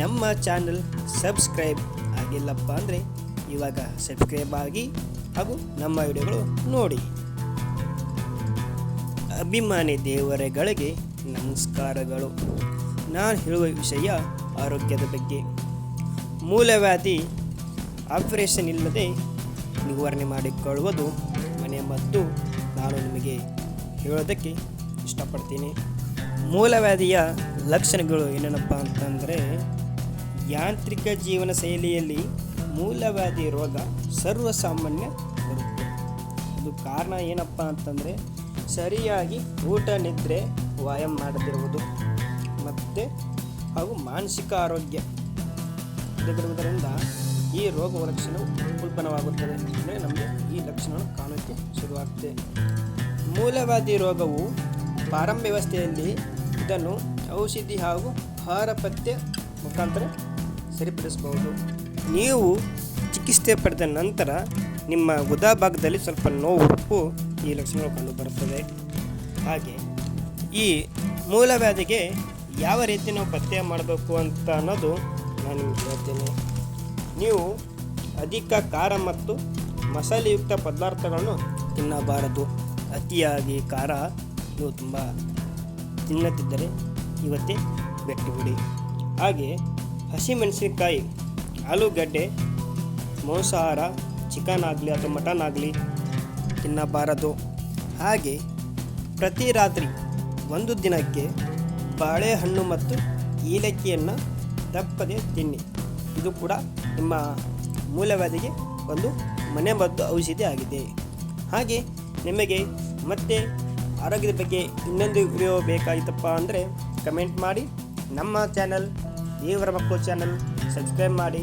ನಮ್ಮ channel subscribe ಆಗಿಲ್ಲಪ್ಪ ಅಂದರೆ ಇವಾಗ ಸಬ್ಸ್ಕ್ರೈಬ್ ಆಗಿ ಹಾಗೂ ನಮ್ಮ ವಿಡಿಯೋಗಳು ನೋಡಿ. ಅಭಿಮಾನಿ ದೇವರುಗಳಿಗೆ ನಮಸ್ಕಾರಗಳು. ನಾನು ಹೇಳುವ ವಿಷಯ ಆರೋಗ್ಯದ ಬಗ್ಗೆ. ಮೂಲವ್ಯಾಧಿ ಆಪರೇಷನ್ ಇಲ್ಲದೆ ನಿವಾರಣೆ ಮಾಡಿಕೊಳ್ಳುವುದು ಮನೆ ಮತ್ತು ನಾನು ನಿಮಗೆ ಹೇಳೋದಕ್ಕೆ ಇಷ್ಟಪಡ್ತೀನಿ. ಮೂಲವ್ಯಾಧಿಯ ಲಕ್ಷಣಗಳು ಏನೇನಪ್ಪ ಅಂತಂದರೆ ಯಾಂತ್ರಿಕ ಜೀವನ ಶೈಲಿಯಲ್ಲಿ ಮೂಲವ್ಯಾಧಿ ರೋಗ ಸರ್ವಸಾಮಾನ್ಯ ಬರುತ್ತೆ. ಅದು ಕಾರಣ ಏನಪ್ಪ ಅಂತಂದರೆ, ಸರಿಯಾಗಿ ಊಟ, ನಿದ್ರೆ, ವ್ಯಾಯಾಮ ಮಾಡದಿರುವುದು ಮತ್ತು ಹಾಗೂ ಮಾನಸಿಕ ಆರೋಗ್ಯ ಇಲ್ಲದಿರುವುದರಿಂದ ಈ ರೋಗ ಲಕ್ಷಣವು ಉಲ್ಬಣವಾಗುತ್ತದೆ ಅಂದರೆ ನಮಗೆ ಈ ಲಕ್ಷಣಗಳು ಕಾಣೋಕ್ಕೆ ಶುರುವಾಗುತ್ತೆ. ಮೂಲವ್ಯಾಧಿ ರೋಗವು ಪ್ರಾರಂಭ ವ್ಯವಸ್ಥೆಯಲ್ಲಿ ಇದನ್ನು ಔಷಧಿ ಹಾಗೂ ಆಹಾರ ಪಥ್ಯ ಮುಖಾಂತರ ಸರಿಪಡಿಸಬಹುದು ನೀವು ಚಿಕಿತ್ಸೆ ಪಡೆದ ನಂತರ ನಿಮ್ಮ ಗುದಾ ಭಾಗದಲ್ಲಿ ಸ್ವಲ್ಪ ನೋವು ಉಪ್ಪು ಈ ಲಕ್ಷಣಗಳು ಕಂಡುಬರುತ್ತದೆ ಹಾಗೆ ಈ ಮೂಲವ್ಯಾಧಿಗೆ ಯಾವ ರೀತಿ ನಾವು ಪತ್ತೆ ಮಾಡಬೇಕು ಅಂತ ಅನ್ನೋದು ನಾನು ನಿಮ್ಗೆ ಹೇಳ್ತೇನೆ. ನೀವು ಅಧಿಕ ಖಾರ ಮತ್ತು ಮಸಾಲೆಯುಕ್ತ ಪದಾರ್ಥಗಳನ್ನು ತಿನ್ನಬಾರದು. ಅತಿಯಾಗಿ ಖಾರ ನೀವು ತುಂಬ ತಿನ್ನದಿದ್ದರೆ ಇವತ್ತೇ ಬಿಟ್ಟು ಹಾಗೆ ಹಸಿಮೆಣಸಿನಕಾಯಿ, ಆಲೂಗಡ್ಡೆ, ಮಾಂಸಾಹಾರ ಚಿಕನ್ ಆಗಲಿ ಅಥವಾ ಮಟನ್ ಆಗಲಿ ತಿನ್ನಬಾರದು. ಹಾಗೆ ಪ್ರತಿ ರಾತ್ರಿ ಒಂದು ದಿನಕ್ಕೆ ಬಾಳೆಹಣ್ಣು ಮತ್ತು ಏಲಕ್ಕಿಯನ್ನು ತಪ್ಪದೆ ತಿನ್ನಿ. ಇದು ಕೂಡ ನಿಮ್ಮ ಮೂಲವ್ಯಾಧಿಗೆ ಒಂದು ಮನೆಮದ್ದು ಔಷಧಿ ಆಗಿದೆ. ಹಾಗೆ ನಿಮಗೆ ಮತ್ತೆ ಆರೋಗ್ಯದ ಬಗ್ಗೆ ಇನ್ನೊಂದು ವಿಡಿಯೋ ಬೇಕಾಗಿತ್ತಪ್ಪ ಅಂದರೆ ಕಮೆಂಟ್ ಮಾಡಿ. ನಮ್ಮ ಚಾನಲ್ ದೇವರ ಮಕ್ಕಳು ಚಾನಲ್ ಸಬ್ಸ್ಕ್ರೈಬ್ ಮಾಡಿ